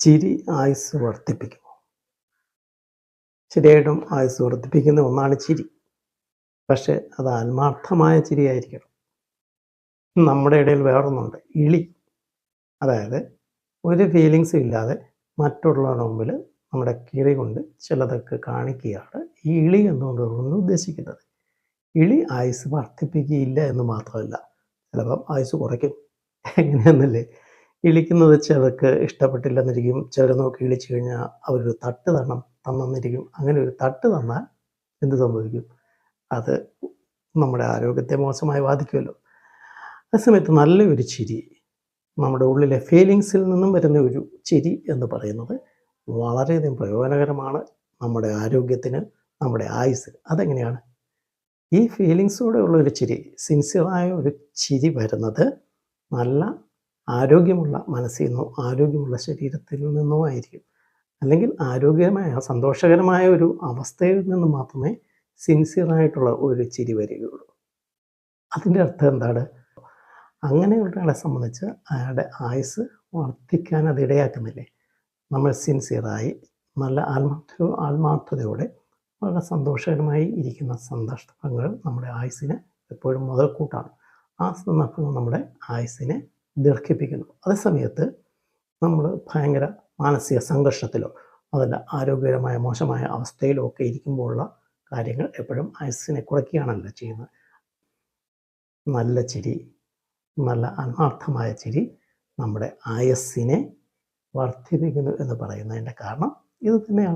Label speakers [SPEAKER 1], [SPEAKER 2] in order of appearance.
[SPEAKER 1] ചിരി ആയുസ് വർദ്ധിപ്പിക്കുമോ? ശരിയായിട്ടും ആയുസ് വർദ്ധിപ്പിക്കുന്ന ഒന്നാണ് ചിരി. പക്ഷെ അത് ആത്മാർത്ഥമായ ചിരിയായിരിക്കണം. നമ്മുടെ ഇടയിൽ വേറൊന്നുണ്ട്. ഇളി. അതായത് ഒരു ഫീലിങ്സും ഇല്ലാതെ മറ്റുള്ളവരുടെ മുമ്പിൽ നമ്മുടെ കിളി കൊണ്ട് ചിലതൊക്കെ കാണിക്കുകയാണ് ഈ ഇളി എന്നുകൊണ്ട് ഉദ്ദേശിക്കുന്നത്. ഇളി ആയുസ് വർദ്ധിപ്പിക്കുകയില്ല എന്ന് മാത്രമല്ല ചിലപ്പം ആയുസ് കുറയ്ക്കും. എങ്ങനെയാണെന്നല്ലേ ഇളിക്കുന്നത് ചിലർക്ക് ഇഷ്ടപ്പെട്ടില്ലെന്നിരിക്കും. ചിലർ നോക്കി ഇളിച്ചു കഴിഞ്ഞാൽ അവരൊരു തട്ട് തരണം തന്നെന്നിരിക്കും. അങ്ങനെ ഒരു തട്ട് തന്നാൽ എന്ത് സംഭവിക്കും? അത് നമ്മുടെ ആരോഗ്യത്തെ മോശമായി ബാധിക്കുമല്ലോ. അതേസമയത്ത് നല്ലൊരു ചിരി നമ്മുടെ ഉള്ളിലെ ഫീലിങ്സിൽ നിന്നും വരുന്ന ഒരു ചിരി എന്ന് പറയുന്നത് വളരെയധികം പ്രയോജനകരമാണ് നമ്മുടെ ആരോഗ്യത്തിന് നമ്മുടെ ആയുസ് അതെങ്ങനെയാണ്? ഈ ഫീലിങ്സോടെ ഉള്ള ഒരു ചിരി സിൻസിയറായ ഒരു ചിരി വരുന്നത് നല്ല ആരോഗ്യമുള്ള മനസ്സിൽ നിന്നോ ആരോഗ്യമുള്ള ശരീരത്തിൽ നിന്നോ ആയിരിക്കും. അല്ലെങ്കിൽ ആരോഗ്യമായ സന്തോഷകരമായ ഒരു അവസ്ഥയിൽ നിന്ന് മാത്രമേ സിൻസിയറായിട്ടുള്ള ഒരു ചിരി വരികയുള്ളൂ. അതിന്റെ അർത്ഥം എന്താണ്? അങ്ങനെയുള്ളയാളെ സംബന്ധിച്ച് അയാളുടെ ആയുസ് വർദ്ധിക്കാൻ അത് ഇടയാക്കുന്നില്ലേ? നമ്മൾ സിൻസിയറായി നല്ല ആത്മാർത്ഥ ആത്മാർത്ഥതയോടെ വളരെ സന്തോഷകരമായി ഇരിക്കുന്ന സന്ദർഭങ്ങൾ നമ്മുടെ ആയുസ്സിന് എപ്പോഴും മുതൽക്കൂട്ടാണ്. ആ സന്ദർഭങ്ങൾ നമ്മുടെ ആയുസ്സിനെ ദീർഘിപ്പിക്കുന്നു. അതേസമയത്ത് നമ്മൾ ഭയങ്കര മാനസിക സംഘർഷത്തിലോ അതല്ല ആരോഗ്യകരമായ മോശമായ അവസ്ഥയിലോ ഒക്കെ ഇരിക്കുമ്പോഴുള്ള കാര്യങ്ങൾ എപ്പോഴും ആയുസ്സിനെ കുറയ്ക്കുകയാണല്ലോ ചെയ്യുന്നത്. നല്ല ചിരി നല്ല ആത്മാർത്ഥമായ ചിരി നമ്മുടെ ആയസ്സിനെ വർദ്ധിപ്പിക്കുന്നു എന്ന് പറയുന്നതിന്റെ കാരണം ഇത് തന്നെയാണ്.